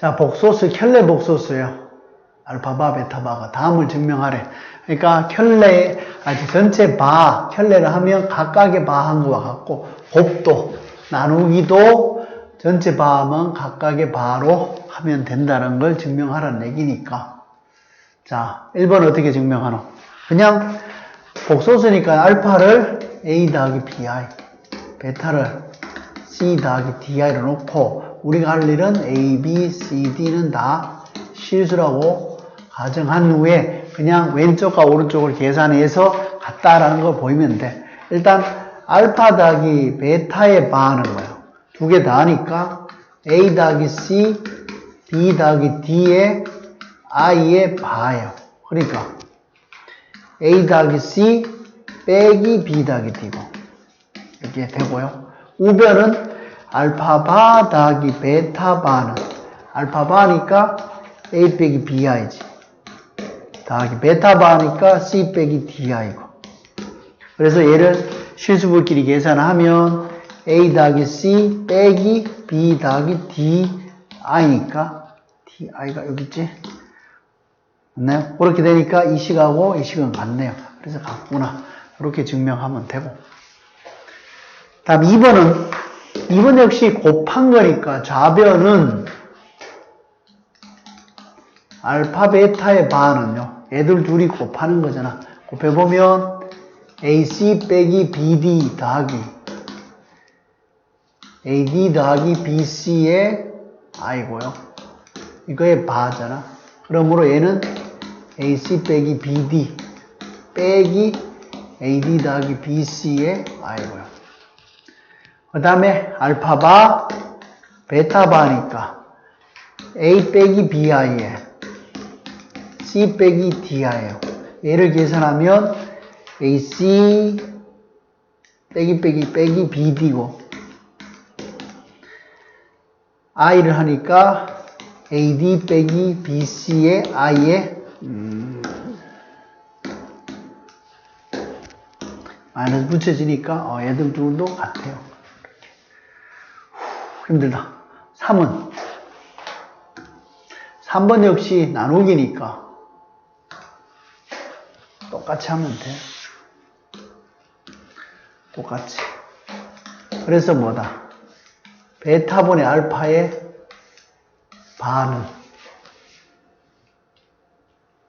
자, 복소수, 켤레 복소수예요. 알파바, 베타바가 다음을 증명하래. 그러니까 켤레, 아주 전체 바, 켤레를 하면 각각의 바한 거와 같고, 곱도, 나누기도 전체 바하면 각각의 바로 하면 된다는 걸 증명하라는 얘기니까. 자, 1번 어떻게 증명하노? 그냥 복소수니까 알파를 A 더하기 BI, 베타를 C 더하기 DI로 놓고 우리가 할 일은 A, B, C, D는 다 실수라고 가정한 후에 그냥 왼쪽과 오른쪽을 계산해서 같다라는 걸 보이면 돼. 일단 알파 더하기 베타의 바하는 거예요. 두 개 다 하니까 A 더하기 C, B 더하기 D의 I의 바예요. 그러니까 A 더하기 C 빼기 B 더하기 D고 이렇게 되고요. 우변은 알파바 더하기 베타바는 알파바니까 A 빼기 BI지 더하기 베타바니까 C 빼기 DI고 그래서 얘를 실수분끼리 계산하면 A 더하기 C 빼기 B 더하기 DI니까 DI가 여기 있지 맞나요? 그렇게 되니까 이 식하고 이 식은 같네요. 그래서 같구나. 이렇게 증명하면 되고. 다음 2번은 2번 역시 곱한 거니까 좌변은 알파 베타의 바는요. 애들 둘이 곱하는 거잖아. 곱해보면 AC 빼기 BD 더하기 AD 더하기 BC의 I고요. 이거의 바잖아. 그러므로 얘는 AC 빼기 BD 빼기 AD 더하기 BC의 I고요. 그 다음에 알파바, 베타바니까 A 빼기 BI에 C 빼기 DI에요. 얘를 계산하면 AC 빼기 빼기 빼기 BD고 I를 하니까 AD 빼기 BC의 I에 음, 마이너스 붙여지니까 어, 얘들 둘도 같아요. 후, 힘들다. 3은 3번 역시 나누기니까 똑같이 하면 돼. 똑같이. 그래서 뭐다? 베타분의 알파의 반은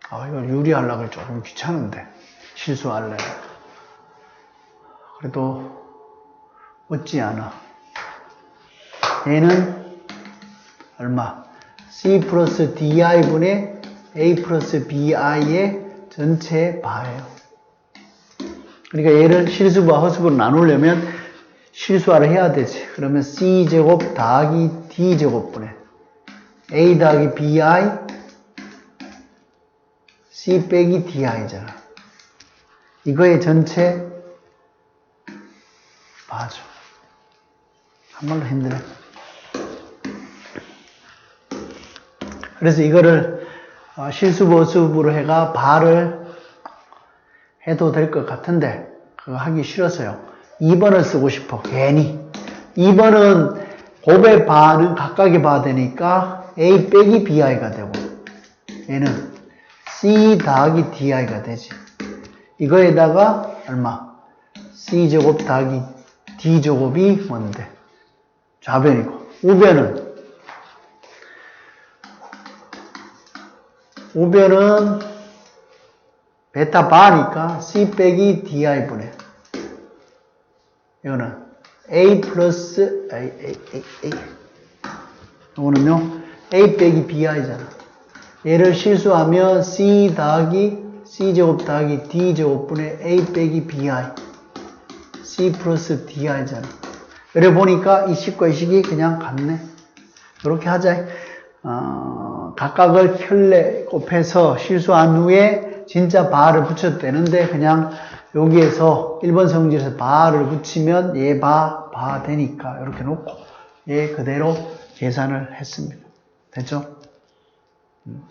아 이거 유리하려고 조금 귀찮은데 실수할래 그래도 어찌 않아 얘는 얼마 C 플러스 DI분의 A 플러스 BI의 전체 바예요 그러니까 얘를 실수와 허수부로 나누려면 실수화를 해야 되지 그러면 C제곱 더하기 D제곱분의 A 더하기 BI C 빼기 DI잖아. 이거의 전체 맞아. 한말로 힘드네. 그래서 이거를 어, 실수보수부로 해가 발을 해도 될 것 같은데 그거 하기 싫어서요. 2번을 쓰고 싶어. 괜히. 2번은 곱의 바는 각각의 바 되니까 A 빼기 BI가 되고 얘는 C 더하기 DI가 되지. 이거에다가 얼마? C제곱 더하기 D제곱이 뭔데? 좌변이고 우변은 우변은 베타 바니까 C 빼기 DI분의 이거는 A 플러스 A, A, A, A 이거는요 A 빼기 BI잖아. 얘를 실수하면 C 더하기 C제곱 더하기 D제곱분의 A 빼기 BI. C 플러스 DI잖아. 그래 보니까 이 식과 이 식이 그냥 같네. 이렇게 하자 어, 각각을 켤레 곱해서 실수한 후에 진짜 바를 붙여도 되는데 그냥 여기에서 1번 성질에서 바를 붙이면 얘 바, 바 되니까 이렇게 놓고 얘 그대로 계산을 했습니다. 됐죠? 음.